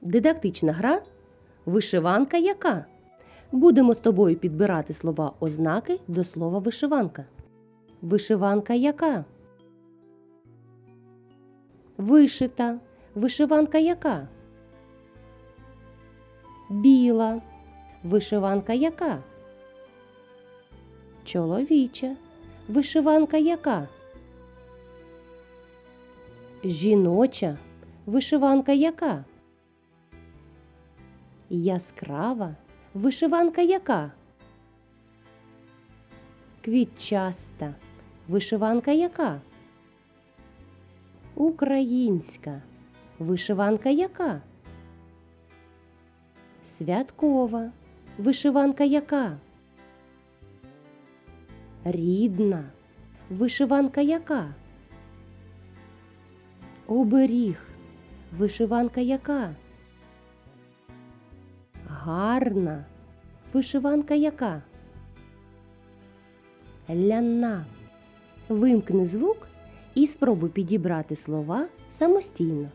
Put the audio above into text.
Дидактична гра Вишиванка яка? Будемо з тобою підбирати слова ознаки до слова вишиванка. Вишиванка яка? Вишита. Вишиванка яка? Біла. Вишиванка яка? Чоловіча. Вишиванка яка? Жіноча. Вишиванка яка? Яскрава. Вишиванка яка? Квітчаста. Вишиванка яка? Українська. Вишиванка яка? Святкова. Вишиванка яка? Рідна. Вишиванка яка? Оберіг. Вишиванка яка? Гарна. Вишиванка яка? Ляна. Вимкни звук і спробуй підібрати слова самостійно.